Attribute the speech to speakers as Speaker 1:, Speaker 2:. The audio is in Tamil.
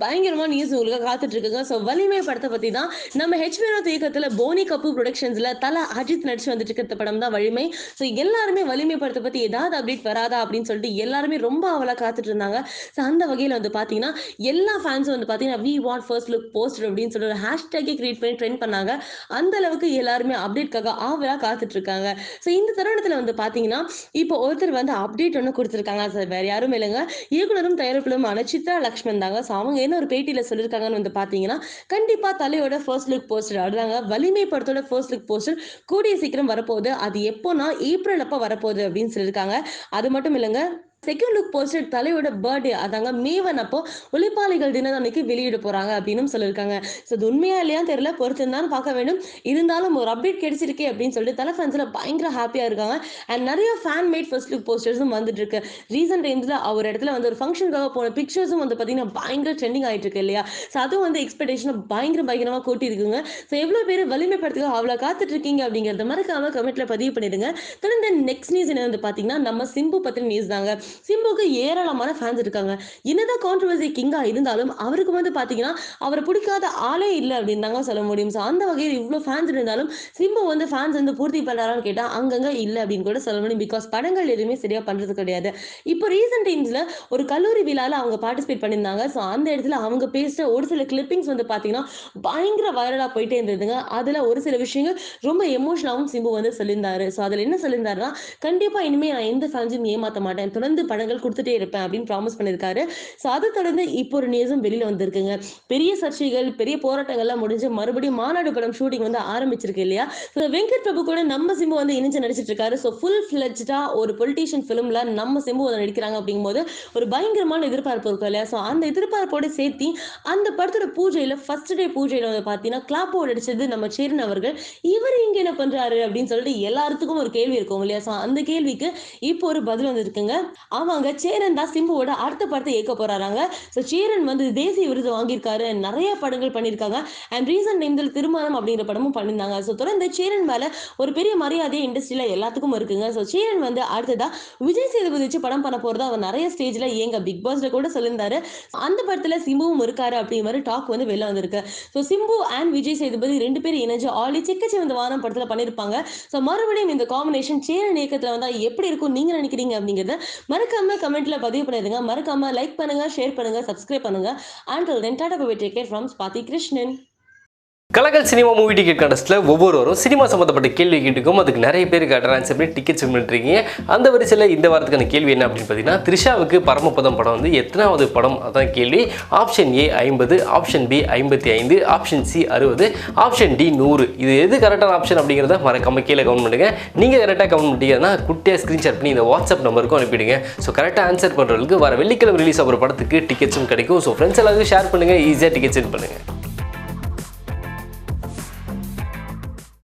Speaker 1: பயங்கரமான நியூஸ் உங்களுக்கு காத்துட்டு இருக்குங்க. ஸோ வலிமை படத்தை பத்தி தான் நம்ம ஹெச் வினோத் இயக்கத்துல போனி கப்பு ப்ரொடக்ஷன்ஸ்ல தல அஜித் நடிச்சு வந்துட்டு இருக்கிற படம் தான் வலிமை. ஸோ எல்லாருமே வலிமை படத்தை பத்தி ஏதாவது அப்டேட் வராதா அப்படின்னு சொல்லிட்டு எல்லாருமே ரொம்ப அவளா காத்துட்டு இருந்தாங்க. ஸோ அந்த வகையில் வந்து பார்த்தீங்கன்னா எல்லா ஃபேன்ஸும் வந்து பார்த்தீங்கன்னா we want first look poster அப்படின்னு சொல்லி ஒரு ஹேஷ்டேக்கே கிரியேட் பண்ணி ட்ரெண்ட் பண்ணாங்க. அந்த அளவுக்கு எல்லாருமே அப்டேட்காக ஆவலா காத்துட்டு இருக்காங்க. ஸோ இந்த தருணத்தில் வந்து பார்த்தீங்கன்னா இப்போ ஒருத்தர் வந்து அப்டேட் ஒன்று கொடுத்துருக்காங்க. சார் வேற யாரும் இல்லைங்க. இயக்குனரும் தயாரிப்பிலுமான சித்ரா லக்ஷ்மன் தாங்க. ஸோ அவங்க என்ன ஒரு பேட்டியில் சொல்லியிருக்காங்கன்னு வந்து பாத்தீங்கன்னா கண்டிப்பாக தலையோட ஃபர்ஸ்ட் லுக் போஸ்டர் அதுதாங்க வலிமை படத்தோட ஃபர்ஸ்ட் லுக் போஸ்டர் கூடிய சீக்கிரம் வரப்போகுது. அது எப்போனா ஏப்ரல் அப்போ வரப்போகுது அப்படின்னு சொல்லியிருக்காங்க அது மட்டும் இல்லைங்க செகண்ட் லுக் போஸ்டர் தலையோட பர்த்டே அதாங்க மேவன் அப்போ உழைப்பாளிகள் தினம் அன்னைக்கு வெளியிட போறாங்க அப்படின்னு சொல்லியிருக்காங்க. ஸோ அது உண்மையா இல்லையா தெரியல பொறுத்திருந்தாலும் பார்க்க வேண்டும். இருந்தாலும் ஒரு அப்டேட் கிடைச்சிருக்கே அப்படின்னு சொல்லிட்டு தலை ஃபேன்ஸ்ல பயங்கர ஹாப்பியா இருக்காங்க. அண்ட் நிறைய ஃபேன் மேட் ஃபர்ஸ்ட் லுக் போஸ்டர்ஸும் வந்துட்டு இருக்கு ரீசெண்ட் டைம்ஸ்ல அவர் இடத்துல வந்து ஒரு ஃபங்க்ஷனுக்காக போன பிக்சர்ஸும் வந்து பார்த்தீங்கன்னா பயங்கர ட்ரெண்டிங் ஆயிட்டு இருக்கு இல்லையா? ஸோ அதுவும் வந்து எக்ஸ்பெக்டேஷனை பயங்கர பயங்கரமாக கூட்டி இருக்குங்க ஸோ எவ்வளோ பேர் வலிமை அவ்வளோ காத்துட்டு இருக்கீங்க அப்படிங்கிறத மறக்காம கமெண்ட்ல பதிவு பண்ணிடுங்க. தொடர்ந்து நெக்ஸ்ட் நியூஸ் என்ன வந்து பார்த்தீங்கன்னா நம்ம சிம்பு பத்தின நியூஸ் தாங்க. சிம்புக்கு ஏராளமான ஃபேன்ஸ் இருக்காங்க. என்னதான் கான்ட்ரவர்சி கிங்கா இருந்தாலும் அவருக்கு வந்து பாத்தீங்கன்னா அவரை பிடிக்காத ஆளே இல்லை அப்படின்னு தாங்க சொல்ல முடியும். ஸோ அந்த வகையில் இவ்வளோ ஃபேன்ஸ் இருந்தாலும் சிம்பு வந்து ஃபேன்ஸ் வந்து பூர்த்தி பண்ணாரான்னு கேட்டால் அங்கங்க இல்லை அப்படின்னு கூட சொல்ல முடியும். பிகாஸ் படங்கள் எதுவுமே சரியா பண்றது கிடையாது. இப்போ ரீசெண்ட் டைம்ஸ்ல ஒரு கல்லூரி விழால அவங்க பார்ட்டிசிபேட் பண்ணியிருந்தாங்க. ஸோ அந்த இடத்துல அவங்க பேசுற ஒரு சில கிளிப்பிங்ஸ் வந்து பாத்தீங்கன்னா பயங்கர வைரலா போயிட்டே இருந்ததுங்க. அதுல ஒரு சில விஷயங்கள் ரொம்ப எமோஷனாகவும் சிம்பு வந்து சொல்லியிருந்தாரு. ஸோ அதுல என்ன சொல்லியிருந்தாருன்னா கண்டிப்பா இனிமே நான் எந்த ஃபேன்ஸையும் ஏமாற்ற மாட்டேன். தொடர்ந்து படங்கள் கொடுத்துட்டே இருப்பேன் அப்படின்னு ப்ராமிஸ் பண்ணியிருக்காரு ஸோ அதை தொடர்ந்து இப்போ ஒரு நியூஸும் வெளியில வந்திருக்குங்க. பெரிய சர்ச்சைகள் பெரிய போராட்டங்கள்லாம் முடிஞ்சு மறுபடியும் மாநாடு படம் ஷூட்டிங் வந்து ஆரம்பிச்சிருக்கு இல்லையா? ஸோ வெங்கட் பிரபு கூட நம்ம சிம்பு வந்து இணைஞ்சு நடிச்சிட்டு இருக்காரு ஸோ ஃபுல் ஃபிளஜ்டா ஒரு பொலிட்டீஷியன் ஃபிலிம்ல நம்ம சிம்பு வந்து நடிக்கிறாங்க அப்படிங்கும்போது ஒரு பயங்கரமான எதிர்பார்ப்பு இருக்கும் இல்லையா? ஸோ அந்த எதிர்பார்ப்போட சேர்த்தி அந்த படத்தோட பூஜையில் ஃபர்ஸ்ட் டே பூஜையில் வந்து பார்த்தீங்கன்னா கிளாப்போட அடிச்சது நம்ம சேரன் அவர்கள். இவர் இங்கே என்ன பண்றாரு அப்படின்னு சொல்லிட்டு எல்லாத்துக்கும் ஒரு கேள்வி இருக்கும் இல்லையா? ஸோ அந்த கேள்விக்கு இப்போ ஒரு பதில் வந்திருக்குங்க. ஆமாங்க சேரன் தான் சிம்புவோட அடுத்த படத்தை இயக்க போறாங்க ஸோ சேரன் வந்து தேசிய விருது வாங்கியிருக்காரு. நிறைய படங்கள் பண்ணியிருக்காங்க. அண்ட் ரீசன்ட் டைம்ல திருமணம் அப்படிங்கிற படமும் பண்ணியிருந்தாங்க. ஸோ தொடர்ந்து சேரன் மேல ஒரு பெரிய மரியாதையை இண்டஸ்ட்ரியில எல்லாத்துக்கும் இருக்குங்க. ஸோ சேரன் வந்து அடுத்ததா விஜய் சேதுபதி வச்சு படம் பண்ண போறதா அவர் நிறைய ஸ்டேஜ்ல ஏங்க பிக் பாஸ்ல கூட சொல்லியிருந்தாரு. அந்த படத்துல சிம்புவும் இருக்காரு அப்படிங்கிற மாதிரி டாக் வந்து வெளில வந்திருக்கு. ஸோ சிம்பு அண்ட் விஜய் சேதுபதி ரெண்டு பேரும் இணைஞ்சு ஆலி சிக்கச்சி வந்து வாரம் படத்துல பண்ணியிருப்பாங்க. ஸோ மறுபடியும் இந்த காம்பினேஷன் சேரன் இயக்கத்துல வந்தா எப்படி இருக்கும்? நீங்க நினைக்கிறீங்க அப்படிங்கறத மறக்காம கமெண்ட்ல பதிவு பண்ணிடுங்க. மறக்காம லைக் பண்ணுங்க ஷேர் பண்ணுங்க சப்ஸ்கிரைப் பண்ணுங்க. And then bye take care from Swathi Krishnan
Speaker 2: Kalakal cinema movie ticket கண்டஸ்ட்டில் ஒவ்வொருவரும் சினிமா சம்மந்தப்பட்ட கேள்வி கேட்டுக்கும் அதுக்கு நிறைய பேர் கரெக்டாக ஆன்சர் பண்ணி டிக்கெட்ஸ் பண்ணிட்டுருக்கீங்க அந்த வரிசையில் இந்த வாரத்துக்கான கேள்வி என்ன அப்படின்னு பார்த்தீங்கன்னா த்ரிஷாவுக்கு பரமபதம் படம் வந்து எத்தனாவது படம்? அதான் கேள்வி. ஆப்ஷன் ஏ ஐம்பது ஆப்ஷன் பி ஐம்பத்தி ஐந்து ஆப்ஷன் சி அறுபது ஆப்ஷன் டி நூறு. இது எது கரெக்டான ஆப்ஷன் அப்படிங்கிறத மறக்காம கீழே கவுண்ட் பண்ணுங்க. நீங்கள் கரெக்டாக கவுண்ட் பண்ணிட்டீங்கன்னா குட்டியாக ஸ்க்ரீன்ஷாட் பண்ணி இந்த வாட்ஸ்அப் நம்பருக்கும் அனுப்பிடுங்க. ஸோ கரெக்டாக ஆன்சர் பண்ணுறவங்களுக்கு வர வெள்ளிக்கிழமை ரிலீஸ் ஆகிற படத்துக்கு டிக்கெட்ஸும் கிடைக்கும். ஸோ ஃப்ரெண்ட்ஸ் எல்லாருக்கும் ஷேர் பண்ணுங்கள் ஈஸியாக டிக்கெட்ஸ் பண்ணுங்கள்